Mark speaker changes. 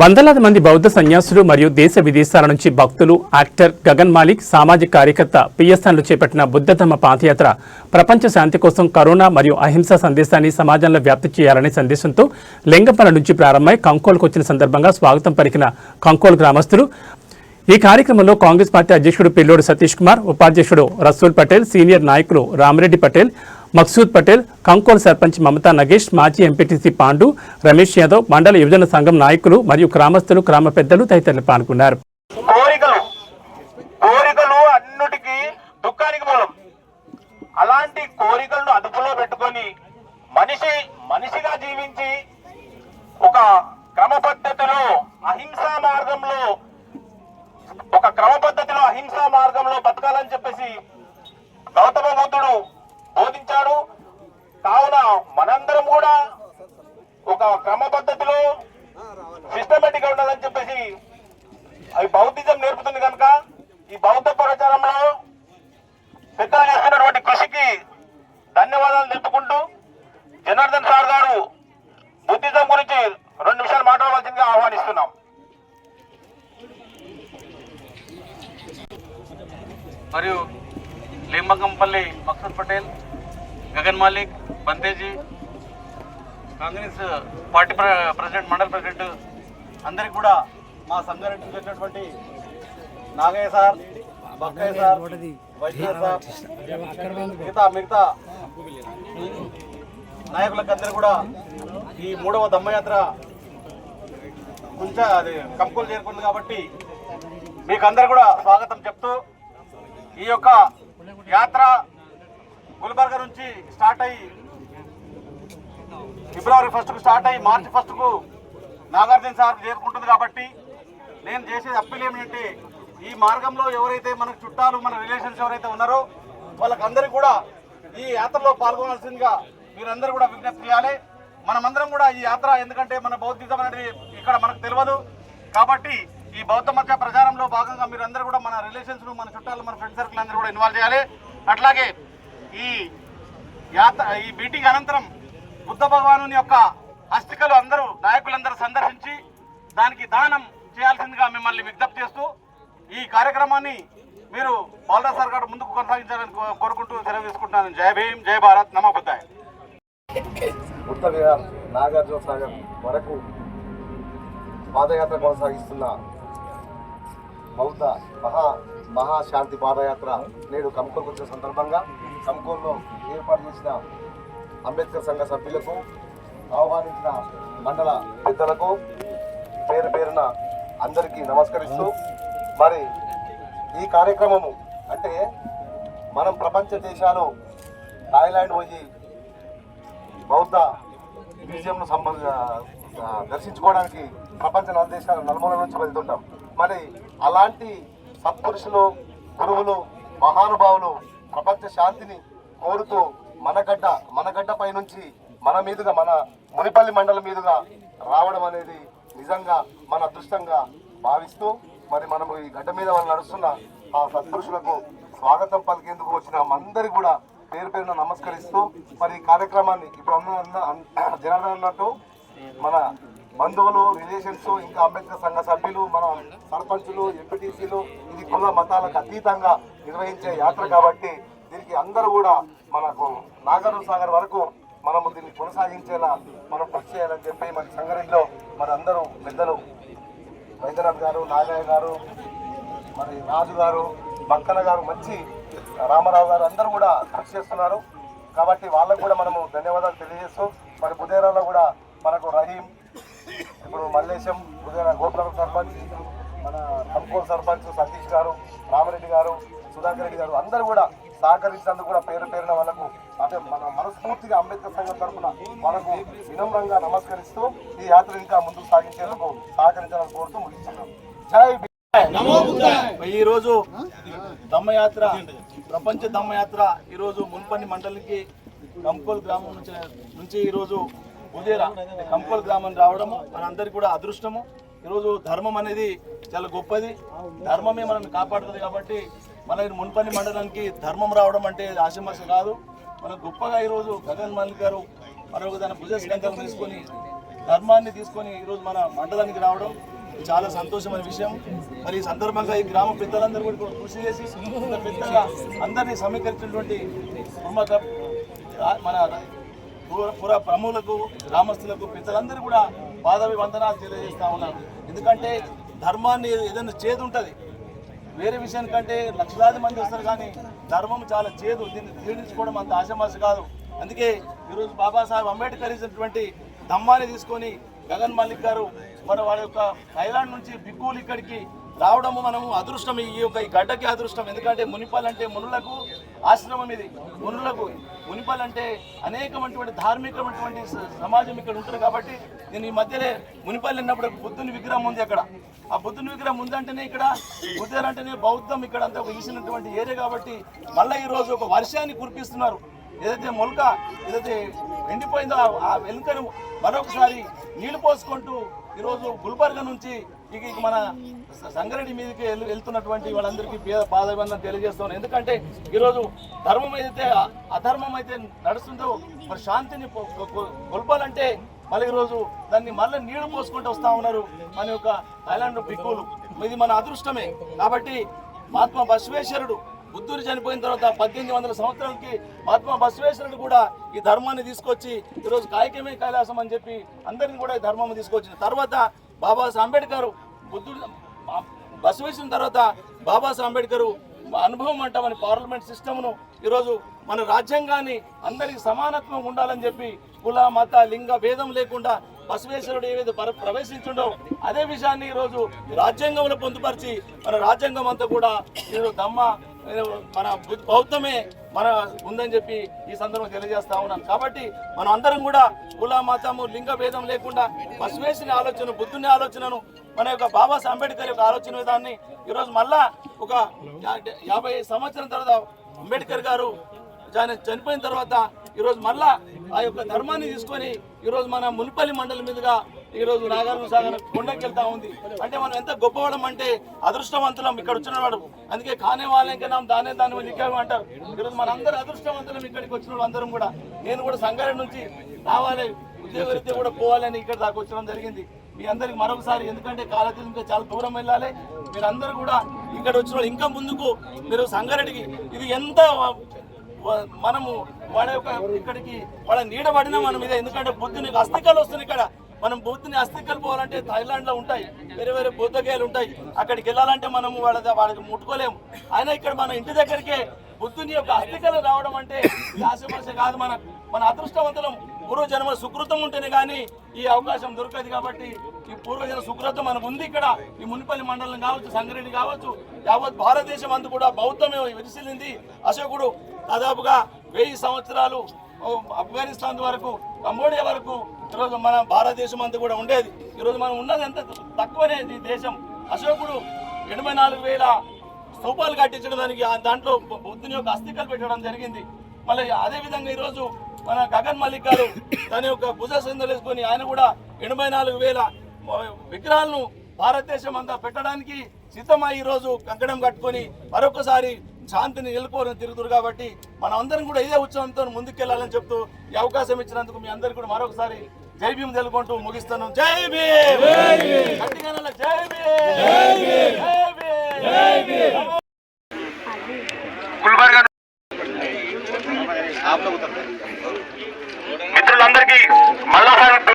Speaker 1: వందలాది మంది బౌద్ధ సన్యాసులు మరియు దేశ విదేశాల నుంచి భక్తులు యాక్టర్ గగన్ మాలిక్ సామాజిక కార్యకర్త పిఎస్ఎన్లు చేపట్టిన బుద్ధధర్మ పాదయాత్ర ప్రపంచ శాంతి కోసం కరోనా మరియు అహింస సందేశాన్ని సమాజంలో వ్యాప్తి చేయాలనే సందేశంతో లింగంపల నుంచి ప్రారంభమై కంకోల్కు వచ్చిన సందర్భంగా స్వాగతం పలికిన కంకోల్ గ్రామస్తులు. ఈ కార్యక్రమంలో కాంగ్రెస్ పార్టీ అధ్యక్షుడు పిల్లోడు సతీష్ కుమార్ ఉపాధ్యక్షుడు రసూల్ పటేల్ సీనియర్ నాయకులు రామిరెడ్డి పటేల్ మక్సూద్ పటేల్ కంకోల్ సర్పంచ్ మమతా నగేష్ మాజీ ఎంపీటీసీ పాండు రమేష్ యాదవ్ మండల యువజన సంఘం నాయకులు మరియు గ్రామస్తులు గ్రామ పెద్దలు తదితరులు పాల్గొన్నారు.
Speaker 2: కోరికలు కోరికలు అన్నిటికీ దుఃఖానికి మూలం. అలాంటి కోరికలను అదుపులో పెట్టుకొని మనిషి మనిషిగా జీవించి ఒక క్రమ పద్ధతిలో అహింసా మార్గంలో ఒక క్రమ పద్ధతిలో అహింసా మార్గంలో బతకాలని చెప్పేసి గౌతమ బుద్ధుడు బోధించాడు కావున మనందరం కూడా ఒక క్రమ పద్ధతిలో సిస్టమేటిక్గా ఉండాలని చెప్పేసి అవి బౌద్ధిజం నేర్పుతుంది కనుక ఈ బౌద్ధ ప్రచారంలో పెద్దలు చేస్తున్నటువంటి కృషికి ధన్యవాదాలు తెలుపుకుంటూ జనార్దన్ సార్ గారు బుద్ధిజం గురించి రెండు నిమిషాలు మాట్లాడవలసిందిగా ఆహ్వానిస్తున్నాం.
Speaker 3: మరియు లింబంగంపల్లి మక్సద్ పటేల్ గగన్ మాలిక్ బంతేజీ కాంగ్రెస్ పార్టీ ప్ర- ప్రెసిడెంట్ మండల ప్రెసిడెంట్ అందరికి కూడా మా సంగారెడ్డి చెందినటువంటి Nagaiah sir Bakkaiah sir Vaidya sir మిగతా మిగతా నాయకులకు అందరూ కూడా ఈ మూడవ దమ్మయాత్ర కొంచెం అది కంపులు చేరుకుంది కాబట్టి మీకు అందరు కూడా స్వాగతం చెప్తూ ఈ యొక్క యాత్ర గుల్బర్గ నుంచి స్టార్ట్ అయ్యి ఫిబ్రవరి ఫస్ట్కు స్టార్ట్ అయ్యి మార్చి ఫస్ట్కు నాగార్జున సార్ చేరుకుంటుంది కాబట్టి నేను చేసేది అప్పీల్ ఏమిటంటే ఈ మార్గంలో ఎవరైతే మనకు చుట్టాలు మన రిలేషన్స్ ఎవరైతే ఉన్నారో వాళ్ళకందరికీ కూడా ఈ యాత్రలో పాల్గొనాల్సిందిగా మీరందరూ కూడా విజ్ఞప్తి చేయాలి. మనమందరం కూడా ఈ యాత్ర ఎందుకంటే మన బౌద్ధిజం అనేది ఇక్కడ మనకు తెలియదు. కాబట్టి ఈ బౌద్ధ మత ప్రచారంలో భాగంగా మీరందరూ కూడా మన రిలేషన్స్ మన చుట్టాలు మన ఫ్రెండ్ సర్కిల్ అందరూ కూడా ఇన్వాల్వ్ చేయాలి. అట్లాగే ఈ యాత్ర ఈ మీటింగ్ అనంతరం బుద్ధ భగవాను యొక్క అస్థికలు అందరూ నాయకులందరూ సందర్శించి దానికి దానం చేయాల్సిందిగా మిమ్మల్ని విజ్ఞప్తి చేస్తూ ఈ కార్యక్రమాన్ని మీరు బాలరాజ్ సార్ గారు ముందుకు కొనసాగించాలని కోరుకుంటూ తెలియజేసుకుంటున్నాను తీసుకుంటున్నాను. జై భీమ్ జై భారత్ నమో బుద్ధాయ్.
Speaker 4: ఉత్తర విహార్ నాగార్జున సాగర్ వరకు పాదయాత్ర కొనసాగిస్తున్న బౌద్ధ మహా మహాశాంతి పాదయాత్ర నేడు కంకోల్కి వచ్చిన సందర్భంగా కంకోల్లో ఏర్పాటు చేసిన అంబేద్కర్ సంఘ సభ్యులకు ఆహ్వానించిన మండల పెద్దలకు పేరు పేరున అందరికీ నమస్కరిస్తూ మరి ఈ కార్యక్రమము అంటే మనం ప్రపంచ దేశాలు థాయిలాండ్ పోయి బౌద్ధ మ్యూజియంను సంబంధ దర్శించుకోవడానికి ప్రపంచ దేశాలు నలుమూల నుంచి వెళ్తుంటాం. మరి అలాంటి సత్పురుషులు గురువులు మహానుభావులు ప్రపంచ శాంతిని కోరుతూ మన గడ్డ పై నుంచి మన మీదుగా మన మునిపల్లి మండలం మీదుగా రావడం అనేది నిజంగా మన అదృష్టంగా భావిస్తూ మరి మనము ఈ గడ్డ మీద వాళ్ళు నడుస్తున్న ఆ సత్పురుషులకు స్వాగతం పలికేందుకు వచ్చిన అందరి కూడా పేరు పేరున నమస్కరిస్తూ మరి ఈ కార్యక్రమాన్ని ఇప్పుడు అన్న- జనార్దన్ అన్నట్టు మన బంధువులు రిలేషన్స్ ఇంకా అంబేద్కర్ సంఘ సభ్యులు మన సర్పంచులు ఎంపీటీసీలు ఇది కుల మతాలకు అతీతంగా నిర్వహించే యాత్ర కాబట్టి దీనికి అందరూ కూడా మనకు నాగార్జున సాగర్ వరకు మనము దీన్ని కొనసాగించేలా మనం కృషి చేయాలని చెప్పి మన సంగారెడ్డిలో మరి అందరూ పెద్దలు వైద్యనాథ్ గారు నాగయ్య గారు మరి రాజు గారు బక్కన గారు మంచి రామారావు గారు అందరూ కూడా కృషి చేస్తున్నారు. కాబట్టి వాళ్ళకు కూడా మనము ధన్యవాదాలు తెలియజేస్తూ మరి బుధేరాలో కూడా మనకు రహీం ఇప్పుడు మల్లేశం బుధేరా గోపురం సర్పంచ్ మన కంకోల్ సర్పంచ్ సతీష్ గారు రామరెడ్డి గారు సుధాకర్ రెడ్డి గారు అందరూ కూడా సహకరించినందుకు కూడా పేరు పేరున వాళ్ళకు అంటే మన మనస్ఫూర్తిగా అంబేద్కర్ సంఘం తరఫున వాళ్ళకు వినమ్రంగా నమస్కరిస్తూ ఈ యాత్ర ఇంకా ముందుకు సాగించేందుకు సహకరించాలని కోరుతూ ముగిస్తున్నాం. జై భీమ్.
Speaker 3: ఈ రోజు దమ్మయాత్ర ప్రపంచ దమ్మయాత్ర ఈరోజు మున్పల్లి మండలికి కంకోల్ గ్రామం నుంచి నుంచి ఈరోజు ఉదయరా కంకోల్ గ్రామం రావడం మనందరికీ కూడా అదృష్టము. ఈరోజు ధర్మం అనేది చాలా గొప్పది. ధర్మమే మనల్ని కాపాడుతుంది కాబట్టి మన మున్పల్లి మండలానికి ధర్మం రావడం అంటే ఆశమాస కాదు. మన గొప్పగా ఈరోజు గగన్ మల్లిక్ గారు మరొక దాని భుజ శ్రీలంకలు తీసుకొని
Speaker 5: ధర్మాన్ని తీసుకొని ఈరోజు మన మండలానికి రావడం చాలా సంతోషమైన విషయం. మరి ఈ సందర్భంగా ఈ గ్రామ పెద్దలందరూ కూడా కృషి చేసి పెద్దగా అందరినీ సమీకరించినటువంటి కుర్మక మన పుర- ప్రములకు గ్రామస్తులకు పెద్దలందరూ కూడా పాదవి వందనాలు తెలియజేస్తా ఉన్నారు ఎందుకంటే ధర్మాన్ని ఏదైనా చేదు ఉంటుంది. వేరే విషయం కంటే లక్షలాది మంది వస్తారు కానీ ధర్మం చాలా చేదు. దీన్ని జీర్ణించుకోవడం అంత ఆశమాస కాదు. అందుకే ఈరోజు బాబాసాహెబ్ అంబేద్కర్ ఇచ్చినటువంటి దమ్మాన్ని తీసుకొని గగన్ మల్లిక్ గారు మన వాళ్ళ యొక్క థైలాండ్ నుంచి బిక్కులు ఇక్కడికి రావడము మనము అదృష్టం. ఈ యొక్క ఈ గడ్డకి అదృష్టం. ఎందుకంటే మునిపాలంటే మునులకు ఆశ్రమం ఇది. మునులకు మునిపల్ అంటే అనేకమైనటువంటి ధార్మికమైనటువంటి సమాజం ఇక్కడ ఉంటుంది కాబట్టి నేను ఈ మధ్యనే మునిపల్లి వెళ్ళినప్పుడు బుద్ధుని విగ్రహం ఉంది అక్కడ. ఆ బుద్ధుని విగ్రహం ఉందంటేనే ఇక్కడ బుద్ధులు అంటేనే బౌద్ధం ఇక్కడ అంతా ఇచ్చినటువంటి ఏరియా కాబట్టి మళ్ళీ ఈరోజు ఒక వర్షాన్ని కురిపిస్తున్నారు. ఏదైతే మొలక ఏదైతే ఎండిపోయిందో ఆ- ఆ వెనుకను మరొకసారి నీళ్ళు పోసుకుంటూ ఈరోజు గుల్బర్గ నుంచి ఇక ఇక మన స- సంగారెడ్డి మీదకి వెళ్తున్నటువంటి వాళ్ళందరికీ పేద పాదబంధం తెలియజేస్తాను ఎందుకంటే ఈరోజు ధర్మం ఏదైతే అధర్మం అయితే నడుస్తుందో మరి శాంతిని కొలపాలంటే మళ్ళీ ఈరోజు దాన్ని మళ్ళీ నీళ్ళు పోసుకుంటూ వస్తా ఉన్నారు మన యొక్క థైలాండ్ బిక్కులు ఇది మన అదృష్టమే. కాబట్టి మహాత్మా బసవేశ్వరుడు బుద్ధుడు చనిపోయిన తర్వాత పద్దెనిమిది వందల సంవత్సరాలకి మహాత్మా బసవేశ్వరుడు కూడా ఈ ధర్మాన్ని తీసుకొచ్చి ఈరోజు కాయకమే కైలాసం అని చెప్పి అందరిని కూడా ఈ ధర్మం తీసుకొచ్చిన తర్వాత బాబాసాహెబ్ అంబేద్కర్ బుద్ధుడు బసవేశ్వరుని తర్వాత బాబాసాహెబ్ అంబేద్కర్ అనుభవం అంటామని పార్లమెంట్ సిస్టమ్ను ఈరోజు మన రాజ్యాంగాన్ని అందరికీ సమానత్వం ఉండాలని చెప్పి కుల మత లింగ భేదం లేకుండా బసవేశ్వరుడు ఏదైతే ప్రవేశించుండో అదే విషయాన్ని ఈరోజు రాజ్యాంగంలో పొందుపరిచి మన రాజ్యాంగం అంతా కూడా ఈరోజు దమ్మ మన బౌద్ధమే మన ఉందని చెప్పి ఈ సందర్భంగా తెలియజేస్తా ఉన్నాను. కాబట్టి మనం అందరం కూడా కుల మతము లింగ భేదం లేకుండా బసవేశ్వరుని ఆలోచన బుద్ధుని ఆలోచనను మన యొక్క బాబాసాహెబ్ అంబేద్కర్ యొక్క ఆలోచన విధాన్ని ఈరోజు మళ్ళా ఒక యాభై సంవత్సరం తర్వాత అంబేద్కర్ గారు ఆయన చనిపోయిన తర్వాత ఈరోజు మళ్ళా ఆ యొక్క ధర్మాన్ని తీసుకొని ఈరోజు మన మునిపల్లి మండలి మీదుగా ఈరోజు నాగార్జున సాగర్ కొండకి వెళ్తా ఉంది. అంటే మనం ఎంత గొప్పవాళ్ళం అంటే అదృష్టవంతులం ఇక్కడ వచ్చిన వాడు. అందుకే కానే వాళ్ళకి దానే దాని నిక్కాము అంటారు. ఈరోజు మన అందరూ అదృష్టవంతులం ఇక్కడికి వచ్చిన వాళ్ళు అందరం కూడా. నేను కూడా సంగారెడ్డి నుంచి రావాలి. ఉద్యోగరీత్యా కూడా పోవాలని ఇక్కడ దాకా వచ్చడం జరిగింది. మీ అందరికి మరొకసారి ఎందుకంటే కాలేజీ చాలా దూరం వెళ్ళాలి. మీరందరూ కూడా ఇక్కడ వచ్చిన ఇంకా ముందుకు మీరు సంగారెడ్డికి ఇది ఎంత మనము వాళ్ళ యొక్క ఇక్కడికి వాళ్ళ నీడబడినా మనం ఇదే. ఎందుకంటే బుద్ధుని అస్థికాలు వస్తున్నాయి ఇక్కడ. మనం బుద్ధుని అస్థికలు పోవాలంటే థాయిలాండ్లో ఉంటాయి. వేరే వేరే బుద్ధగేలు ఉంటాయి. అక్కడికి వెళ్ళాలంటే మనము వాళ్ళ వాళ్ళకి ముట్టుకోలేము. అయినా ఇక్కడ మన ఇంటి దగ్గరికే బుద్ధుని యొక్క అస్థికలు రావడం అంటే ఇది కాదు. మన మన అదృష్టవంతులం పూర్వజన్మ సుకృతం ఉంటేనే కానీ ఈ అవకాశం దొరకదు కాబట్టి ఈ పూర్వజన సుకృతం మనకు ఉంది ఇక్కడ. ఈ మునిపల్లి మండలం కావచ్చు సంగారెడ్డి కావచ్చు యావత్ భారతదేశం అంతా కూడా బౌద్ధమే విరిసిల్లింది అశోకుడు దాదాపుగా వెయ్యి సంవత్సరాలు ఆఫ్ఘనిస్తాన్ వరకు కంబోడియా వరకు ఈరోజు మన భారతదేశం అంతా కూడా ఉండేది. ఈరోజు మనం ఉన్నది ఎంత తక్కువనే ఈ దేశం. అశోకుడు ఎనభై నాలుగు వేల స్థూపాలు కట్టించడం దానికి ఆ దాంట్లో బుద్ధుని యొక్క అస్థికలు పెట్టడం జరిగింది. మళ్ళీ అదే విధంగా ఈరోజు మన గగన్ మల్లిక్ గారు తన యొక్క భుజ సందలేసుకొని ఆయన కూడా ఎనభై నాలుగు వేల విగ్రహాలను భారతదేశం అంతా పెట్టడానికి సిద్ధమై ఈరోజు కంకణం కట్టుకొని మరొకసారి శాంతిని నెలకొని తిరుగుతురు కాబట్టి మనం అందరం కూడా ఇదే ఉత్సవంతో ముందుకెళ్ళాలని చెప్తూ ఈ అవకాశం ఇచ్చినందుకు మీ అందరికీ కూడా మరొకసారి జై భీమ్ తెలుకుంటూ ముగిస్తున్నాం. జై భీమ్! గట్టిగా అనాలి, జై భీమ్! జై భీమ్!
Speaker 2: గుల్బర్గా మిత్రులందరికీ